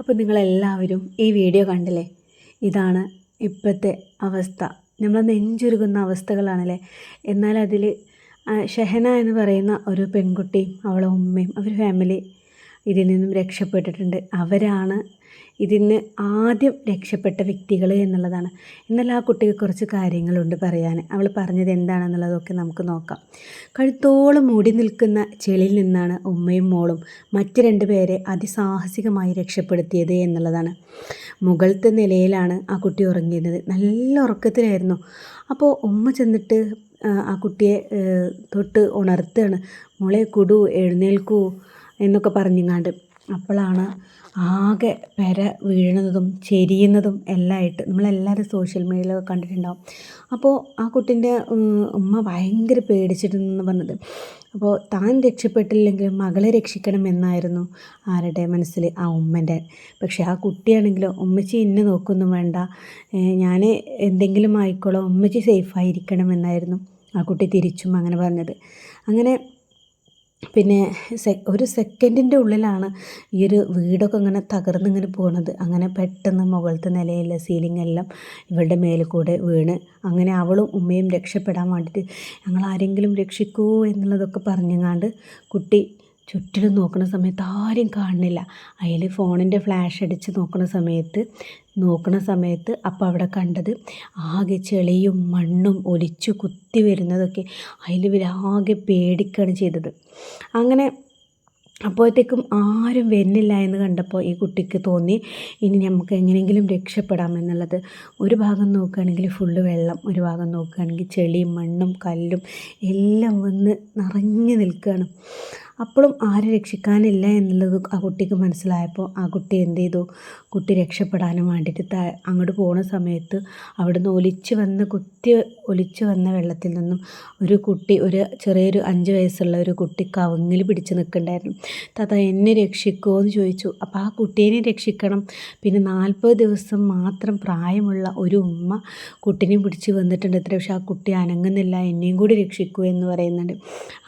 അപ്പോൾ നിങ്ങളെല്ലാവരും ഈ വീഡിയോ കണ്ടില്ലേ? ഇതാണ് ഇപ്പോഴത്തെ അവസ്ഥ. നമ്മൾ നെഞ്ചുരുകുന്ന അവസ്ഥകളാണല്ലേ? എന്നാൽ അതിൽ ഷെഹന എന്ന് പറയുന്ന ഒരു പെൺകുട്ടിയും അവളെ ഉമ്മയും അവർ ഫാമിലി ഇതിൽ നിന്നും രക്ഷപ്പെട്ടിട്ടുണ്ട്. അവരാണ് ഇതിന് ആദ്യം രക്ഷപ്പെട്ട വ്യക്തികൾ എന്നുള്ളതാണ്. എന്നാൽ ആ കുട്ടിക്ക് കുറച്ച് കാര്യങ്ങളുണ്ട് പറയാൻ. അവൾ പറഞ്ഞത് എന്താണെന്നുള്ളതൊക്കെ നമുക്ക് നോക്കാം. കഴുത്തോളം മൂടി നിൽക്കുന്ന ചെളിയിൽ നിന്നാണ് ഉമ്മയും മോളും മറ്റ് രണ്ട് പേരെ അതിസാഹസികമായി രക്ഷപ്പെടുത്തിയത് എന്നുള്ളതാണ്. മുകളത്തെ നിലയിലാണ് ആ കുട്ടി ഉറങ്ങിയിരുന്നത്. നല്ല ഉറക്കത്തിലായിരുന്നു. അപ്പോൾ ഉമ്മ ചെന്നിട്ട് ആ കുട്ടിയെ തൊട്ട് ഉണർത്തുകയാണ്. മോളെ കുടു എഴുന്നേൽക്കൂ. എന്നൊക്കെ പറഞ്ഞിങ്ങാണ്ട്. അപ്പോഴാണ് ആകെ പെര വീഴുന്നതും ചെരിയുന്നതും എല്ലാമായിട്ട് നമ്മളെല്ലാവരും സോഷ്യൽ മീഡിയയിലൊക്കെ കണ്ടിട്ടുണ്ടാവും. അപ്പോൾ ആ കുട്ടീന്റെ ഉമ്മ ഭയങ്കര പേടിച്ചിട്ടുണ്ടെന്ന് പറഞ്ഞത്. അപ്പോൾ താൻ രക്ഷപ്പെട്ടില്ലെങ്കിലും മകളെ രക്ഷിക്കണം എന്നായിരുന്നു ആരുടെ മനസ്സിൽ ആ ഉമ്മന്റെ പക്ഷേ ആ കുട്ടിയാണെങ്കിലോ ഉമ്മച്ചി ഇന്നെ നോക്കൊന്നും വേണ്ട. ഞാൻ എന്തെങ്കിലും ആയിക്കോളോ. ഉമ്മച്ചി സേഫായിരിക്കണം എന്നായിരുന്നു ആ കുട്ടി തിരിച്ചും അങ്ങനെ പറഞ്ഞത്. അങ്ങനെ പിന്നെ ഒരു സെക്കൻഡിന്റെ ഉള്ളിലാണ് ഈ ഒരു വീടൊക്കെ ഇങ്ങനെ തകർന്നിങ്ങനെ പോകുന്നത് അങ്ങനെ പെട്ടെന്ന് മുകളിലത്തെ നിലയിലെ സീലിംഗ് എല്ലാം ഇവളുടെ മേലിൽ കൂടെ വീണ്. അങ്ങനെ അവളും ഉമ്മയും രക്ഷപ്പെടാൻ വേണ്ടിയിട്ട് ഞങ്ങൾ ആരെങ്കിലും രക്ഷിക്കൂ എന്നുള്ളതൊക്കെ പറഞ്ഞങ്ങാണ്ട് കുട്ടി ചുറ്റിലും നോക്കുന്ന സമയത്ത് ആരും കാണുന്നില്ല. അതിൽ ഫോണിന്റെ ഫ്ലാഷ് അടിച്ച് നോക്കുന്ന സമയത്ത് നോക്കുന്ന സമയത്ത് അപ്പോൾ അവിടെ കണ്ടത് ആകെ ചെളിയും മണ്ണും ഒലിച്ചു കുത്തി വരുന്നതൊക്കെ അതിൽ ആകെ പേടിക്കുകയാണ് ചെയ്തത്. അങ്ങനെ അപ്പോഴത്തേക്കും ആരും വരുന്നില്ല എന്ന് കണ്ടപ്പോൾ ഈ കുട്ടിക്ക് തോന്നി ഇനി നമുക്ക് എങ്ങനെയെങ്കിലും രക്ഷപ്പെടാം എന്നുള്ളത്. ഒരു ഭാഗം നോക്കുകയാണെങ്കിൽ ഫുള്ള് വെള്ളം ഒരു ഭാഗം നോക്കുകയാണെങ്കിൽ ചെളിയും മണ്ണും കല്ലും എല്ലാം വന്ന് നിറഞ്ഞു നിൽക്കുകയാണ്. അപ്പോഴും ആരും രക്ഷിക്കാനില്ല എന്നുള്ളത് ആ കുട്ടിക്ക് മനസ്സിലായപ്പോൾ ആ കുട്ടി എന്ത് ചെയ്തു? കുട്ടി രക്ഷപ്പെടാനും വേണ്ടിയിട്ട് അങ്ങോട്ട് പോണ സമയത്ത് അവിടുന്ന് ഒലിച്ച് വന്ന കുത്തി ഒലിച്ച് വന്ന വെള്ളത്തിൽ നിന്നും ഒരു കുട്ടി ഒരു ചെറിയൊരു അഞ്ച് വയസ്സുള്ള ഒരു കുട്ടി കവങ്ങിൽ പിടിച്ച് നിൽക്കണ്ടായിരുന്നു. താത്ത എന്നെ രക്ഷിക്കുമോ എന്ന് ചോദിച്ചു. അപ്പോൾ ആ കുട്ടീനെ രക്ഷിക്കണം. പിന്നെ നാൽപ്പത് ദിവസം മാത്രം പ്രായമുള്ള ഒരു ഉമ്മ കുട്ടീനെ പിടിച്ച് വന്നിട്ടുണ്ട് എത്ര പക്ഷേ ആ കുട്ടി അനങ്ങുന്നില്ല. എന്നെയും കൂടി രക്ഷിക്കൂ എന്ന് പറയുന്നുണ്ട്.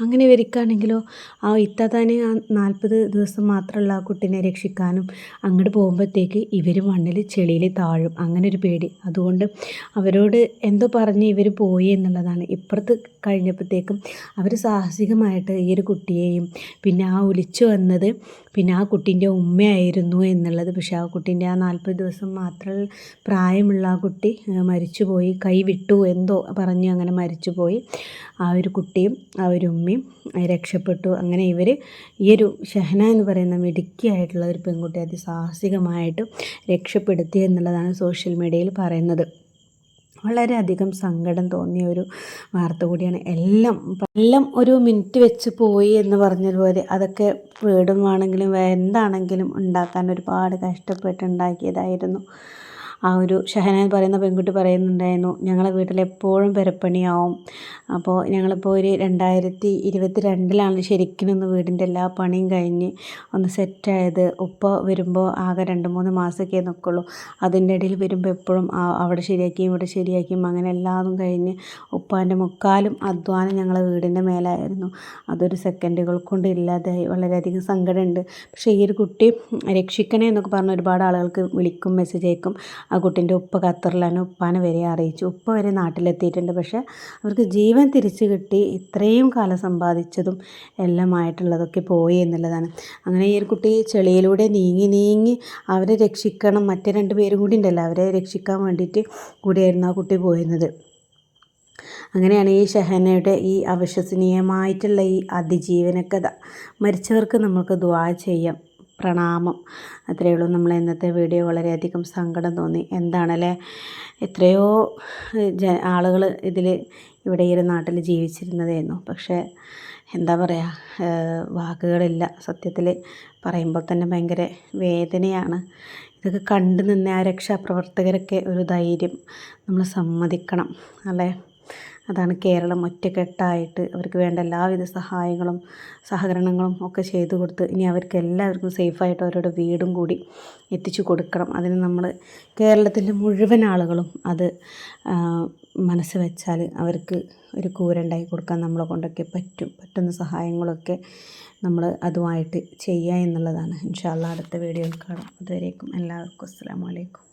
അങ്ങനെ വരികയാണെങ്കിലോ ആ ഇത്താത്താനെ ആ നാൽപ്പത് ദിവസം മാത്രമുള്ള ആ കുട്ടീനെ രക്ഷിക്കാനും അങ്ങോട്ട് പോകുമ്പോഴത്തേക്ക് ഇവർ മണ്ണിൽ ചെളിയിൽ താഴും. അങ്ങനെ ഒരു പേടി. അതുകൊണ്ട് അവരോട് എന്തോ പറഞ്ഞ് ഇവർ പോയി എന്നുള്ളതാണ്. ഇപ്പുറത്ത് കഴിഞ്ഞപ്പോഴത്തേക്കും അവർ സാഹസികമായിട്ട് ഈ ഒരു കുട്ടിയെയും പിന്നെ ആ ഒലിച്ചു വന്നത് പിന്നെ ആ കുട്ടീന്റെ ഉമ്മയായിരുന്നു എന്നുള്ളത്. പക്ഷേ ആ കുട്ടീന്റെ ആ നാൽപ്പത് ദിവസം മാത്രം പ്രായമുള്ള ആ കുട്ടി മരിച്ചുപോയി. കൈ വിട്ടു എന്തോ പറഞ്ഞു അങ്ങനെ മരിച്ചുപോയി. ആ ഒരു കുട്ടിയും ആ ഒരു ഉമ്മയും രക്ഷപ്പെട്ടു. അങ്ങനെ ഇവർ ഈ ഒരു ഷഹന എന്ന് പറയുന്ന മിടുക്കിയായിട്ടുള്ള ഒരു പെൺകുട്ടി അതിസാഹസികമായിട്ട് രക്ഷപ്പെടുത്തി എന്നുള്ളതാണ് സോഷ്യൽ മീഡിയയിൽ പറയുന്നത്. വളരെയധികം സങ്കടം തോന്നിയ ഒരു വാർത്ത കൂടിയാണ്. എല്ലാം എല്ലാം ഒരു മിനിറ്റ് വെച്ച് പോയി എന്ന് പറഞ്ഞതുപോലെ അതൊക്കെ വീടും ആണെങ്കിലും എന്താണെങ്കിലും ഉണ്ടാക്കാൻ ഒരുപാട് കഷ്ടപ്പെട്ടുണ്ടാക്കിയതായിരുന്നു. ആ ഒരു ഷഹന എന്ന് പറയുന്ന പെൺകുട്ടി പറയുന്നുണ്ടായിരുന്നു ഞങ്ങളെ വീട്ടിൽ എപ്പോഴും പെരപ്പണിയാവും. അപ്പോൾ ഞങ്ങളിപ്പോൾ ഒരു രണ്ടായിരത്തി ഇരുപത്തി രണ്ടിലാണ് ശരിക്കും ഒന്ന് വീടിന്റെ എല്ലാ പണിയും കഴിഞ്ഞ് ഒന്ന് സെറ്റായത്. ഉപ്പ വരുമ്പോൾ ആകെ രണ്ട് മൂന്ന് മാസമൊക്കെ നിൽക്കുള്ളൂ അതിന്റെ ഇടയിൽ വരുമ്പോൾ എപ്പോഴും അവിടെ ശരിയാക്കിയും ഇവിടെ ശരിയാക്കിയും അങ്ങനെ എല്ലാതും കഴിഞ്ഞ് ഉപ്പാന്റെ മുക്കാലും അധ്വാനം ഞങ്ങളെ വീടിന്റെ മേലായിരുന്നു. അതൊരു സെക്കൻഡുകൾ കൊണ്ട് ഇല്ലാതായി വളരെയധികം സങ്കടമുണ്ട്. പക്ഷേ ഈ ഒരു കുട്ടി രക്ഷിക്കണേ എന്നൊക്കെ പറഞ്ഞ് ഒരുപാട് ആളുകൾക്ക് വിളിക്കും മെസ്സേജ് അയക്കും. ആ കുട്ടീന്റെ ഉപ്പ ഖത്തറിലാണ്. ഉപ്പാനെ വരെ അറിയിച്ചു. ഉപ്പ വരെ നാട്ടിലെത്തിയിട്ടുണ്ട്. പക്ഷേ അവർക്ക് ജീവൻ തിരിച്ചു കിട്ടി ഇത്രയും കാലം സമ്പാദിച്ചതും എല്ലാമായിട്ടുള്ളതൊക്കെ പോയി എന്നുള്ളതാണ്. അങ്ങനെ ഈ ഒരു കുട്ടി ചെളിയിലൂടെ നീങ്ങി നീങ്ങി അവരെ രക്ഷിക്കണം മറ്റേ രണ്ട് പേരും കൂടി ഉണ്ടല്ലോ അവരെ രക്ഷിക്കാൻ വേണ്ടിയിട്ട് കൂടിയായിരുന്നു ആ കുട്ടി പോയിരുന്നത്. അങ്ങനെയാണ് ഈ ഷഹനയുടെ ഈ അവിശ്വസനീയമായിട്ടുള്ള ഈ അതിജീവന കഥ മരിച്ചവർക്ക് നമുക്ക് ദ്വാ ചെയ്യാം. പ്രണാമം. അത്രയേ ഉള്ളൂ. നമ്മൾ ഇന്നത്തെ വീഡിയോ വളരെയധികം സങ്കടം തോന്നി. എന്താണല്ലേ? എത്രയോ ജ ആളുകൾ ഇതിൽ ഇവിടെ ഈ ഒരു നാട്ടിൽ ജീവിച്ചിരുന്നതായിരുന്നു പക്ഷേ എന്താ പറയുക വാക്കുകളില്ല. സത്യത്തിൽ പറയുമ്പോൾ തന്നെ ഭയങ്കര വേദനയാണ്. ഇതൊക്കെ കണ്ടു നിന്ന ആ രക്ഷാപ്രവർത്തകരൊക്കെ ഒരു ധൈര്യം നമ്മൾ സമ്മതിക്കണം. അല്ലേ? അതാണ് കേരളം ഒറ്റക്കെട്ടായിട്ട് അവർക്ക് വേണ്ട എല്ലാവിധ സഹായങ്ങളും സഹകരണങ്ങളും ഒക്കെ ചെയ്തു കൊടുത്ത് ഇനി അവർക്ക് എല്ലാവർക്കും സേഫായിട്ട് അവരുടെ വീടും കൂടി എത്തിച്ചു കൊടുക്കണം. അതിന് നമ്മൾ കേരളത്തിലെ മുഴുവൻ ആളുകളും അത് മനസ്സ് വെച്ചാൽ അവർക്ക് ഒരു കൂരണ്ടായി കൊടുക്കാൻ നമ്മളെ കൊണ്ടൊക്കെ പറ്റും. പറ്റുന്ന സഹായങ്ങളൊക്കെ നമ്മൾ അതുമായിട്ട് ചെയ്യുക എന്നുള്ളതാണ്. ഇൻഷാല്ല അടുത്ത വീഡിയോയിൽ കാണാം. അതുവരേക്കും എല്ലാവർക്കും അസ്സാം വലൈക്കും